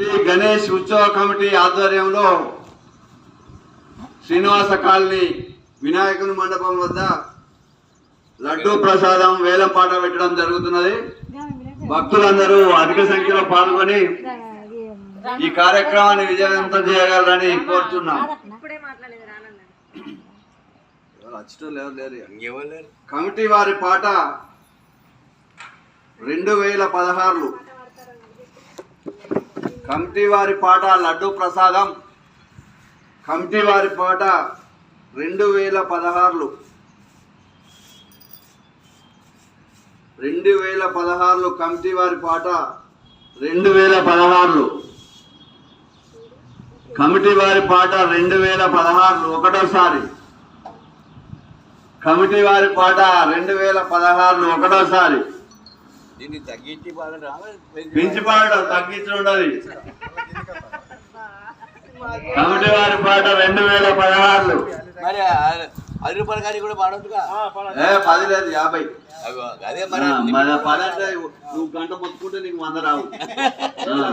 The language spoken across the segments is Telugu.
శ్రీ గణేష్ ఉత్సవ కమిటీ ఆధ్వర్యంలో శ్రీనివాస కాలనీ వినాయకుని మండపం వద్ద లడ్డూ ప్రసాదం వేలం పాట పెట్టడం జరుగుతున్నది. భక్తులందరూ అధిక సంఖ్యలో పాల్గొని ఈ కార్యక్రమాన్ని విజయవంతం చేయగలరని కోరుతున్నాం. కమిటీ వారి పాట రెండు వేల పదహారులు కమిటీ వారి పాట లడ్డు ప్రసాదం. కమిటీ వారి పాట రెండు వేల పదహారులు. రెండు వేల పదహారులు కమిటీ వారి పాట రెండు వేల పదహారులు. కమిటీ వారి పాట రెండు వేల పదహారులు ఒకటోసారి. కమిటీ వారి పాట రెండు వేల పదహారులు ఒకటోసారి. దీన్ని తగ్గించి బాగా పెంచి పాడడం తగ్గించి ఉండదు కమిటీ వారి పాట రెండు వేల పదహారులు. మరి పది రూపాయల కానీ కూడా పాడొద్దుగా ఏ పది లేదు యాభై. అగో, అదే మరి. మన అంటే నువ్వు గంట మొత్తుకుంటే నీకు వంద రావు. ఆ.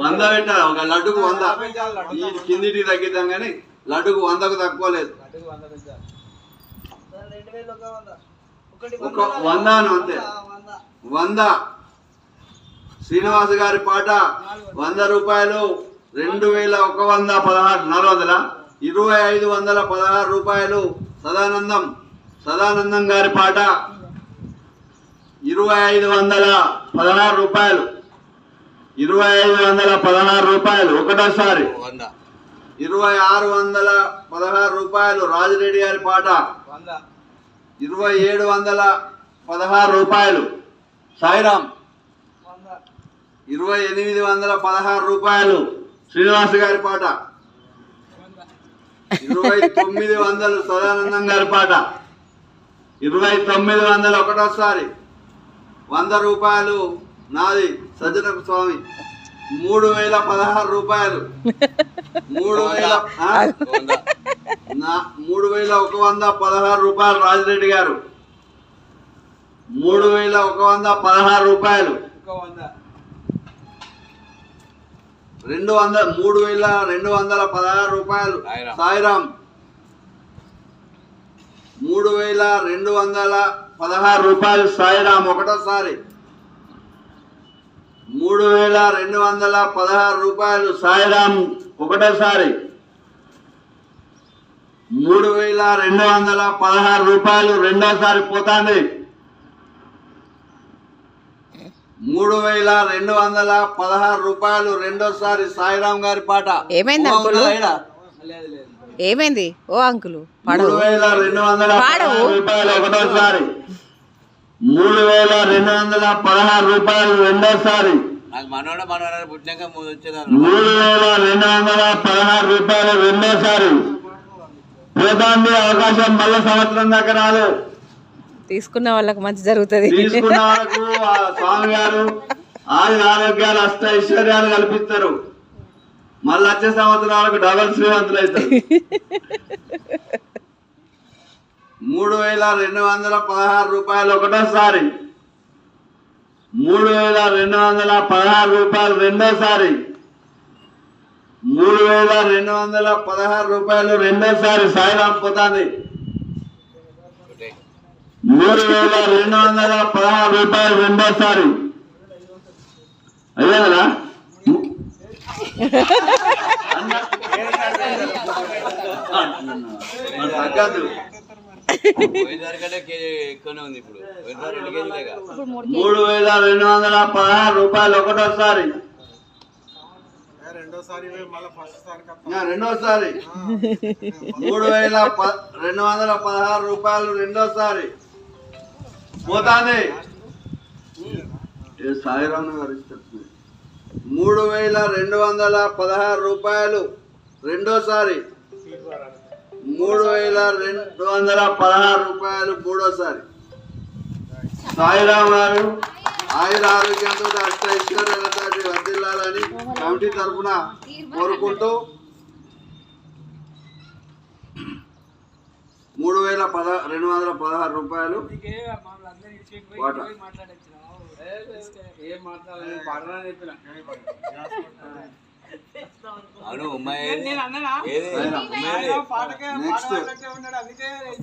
వంద పెట్టాలి ఒక లడ్డుకు వంద. ఈ కిందిటి తగ్గిద్దాం కానీ లడ్డుకు వందకు తక్కువ లేదు. ఒక వంద అను అంతే. వంద శ్రీనివాస్ గారి పాట వంద రూపాయలు రెండు వేల ఒక వంద పదహారు నాలుగు వందల? ఇరవై ఐదు వందల పదహారు రూపాయలు సదానందం సదానందం గారి పాట ఇరవై ఐదు వందల పదహారు రూపాయలు. ఇరవై ఐదు వందల పదహారు రూపాయలు ఒకటోసారి. వంద. ఇరవై ఆరు వందల పదహారు రూపాయలు రాజిరెడ్డి గారి పాట ఇరవై ఏడు వందల పదహారు రూపాయలు. సాయిరామ్. ఇరవై ఎనిమిది వందల పదహారు రూపాయలు. శ్రీనివాస్ గారి పాట. ఇరవై తొమ్మిది వందలు సదానందం గారి పాట. ఇరవై తొమ్మిది వందలు ఒకటోసారి. వంద రూపాయలు నాది సజ్జన స్వామి. మూడు వేల పదహారు రూపాయలు. మూడు వేల నా మూడు వేల ఒక వంద పదహారు రూపాయలు రాజిరెడ్డి గారు. మూడు వేల ఒక వంద పదహారు రూపాయలు. రెండు వంద మూడు వేల రెండు వందల పదహారు రూపాయలు. సాయిరాం. సాయిరామ్. మూడు వేల రెండు వందల పదహారు రూపాయలు సాయిరామ్ ఒకటోసారి. మూడు వేల రెండు వందల పదహారు రూపాయలు సాయిరామ్ ఒకటోసారి. మూడు వేల రెండు వందల పదహారు రూపాయలు రెండోసారి పోతాంది. మూడు వేల రెండు వందల పదహారు రూపాయలు రెండోసారి సాయిరామ్ గారి పాట. ఏమైంది అంకులు? ఏమైంది? ఓ అంకులు మూడు వేల రెండు వందల రూపాయలు ఒకటోసారి. మూడు వేల రెండు వందల పదహారు రూపాయలు రెండోసారి. మూడు వేల రెండు వందల పదహారు రూపాయలు రెండోసారి. పోతాంది అవకాశం మళ్ళీ సంవత్సరం దాకా రాదు. తీసుకున్న వాళ్ళకి మంచి జరుగుతుంది. తీసుకున్న వాళ్ళకు స్వామి గారు ఆయుర ఆరోగ్యాలు అష్ట ఐశ్వర్యాలు కల్పిస్తారు. మళ్ళీ వచ్చే సంవత్సరాలకు డబల్ శ్రీమంతులు అవుతారు. మూడు వేల రెండు వందల పదహారు రూపాయలు ఒకటోసారి. మూడు వేల రెండు వందల పదహారు రూపాయలు రెండోసారి. మూడు వేల రెండు వందల పదహారు రూపాయలు రెండోసారి సాయిరాం పోతాంది. మూడు వేల రెండు వందల పదహారు రూపాయలు రెండోసారి. అయ్యా కదా? తగ్గదు మూడు వేల రెండు వందల పదహారు రూపాయలు ఒకటోసారి. రెండోసారి మూడు వేల ప- రెండు వందల పదహారు రూపాయలు రెండోసారి. పోతాంది. ఏ సాయిరామ్ గారు ఇస్తారు. మూడు వేల రెండు వందల పదహారు రూపాయలు రెండోసారి. మూడు వేల రెండు వందల పదహారు రూపాయలు మూడోసారి. సాయిరామ్ గారు. ఆయుర ఆరోగ్యంతో అష్ట ఐశ్వర్యాలతో వర్దిల్లాలని కమిటీ తరఫున కోరుకుంటూ మూడు వేల పద రెండు వందల పదహారు రూపాయలు అవును ఉమ్మాయి.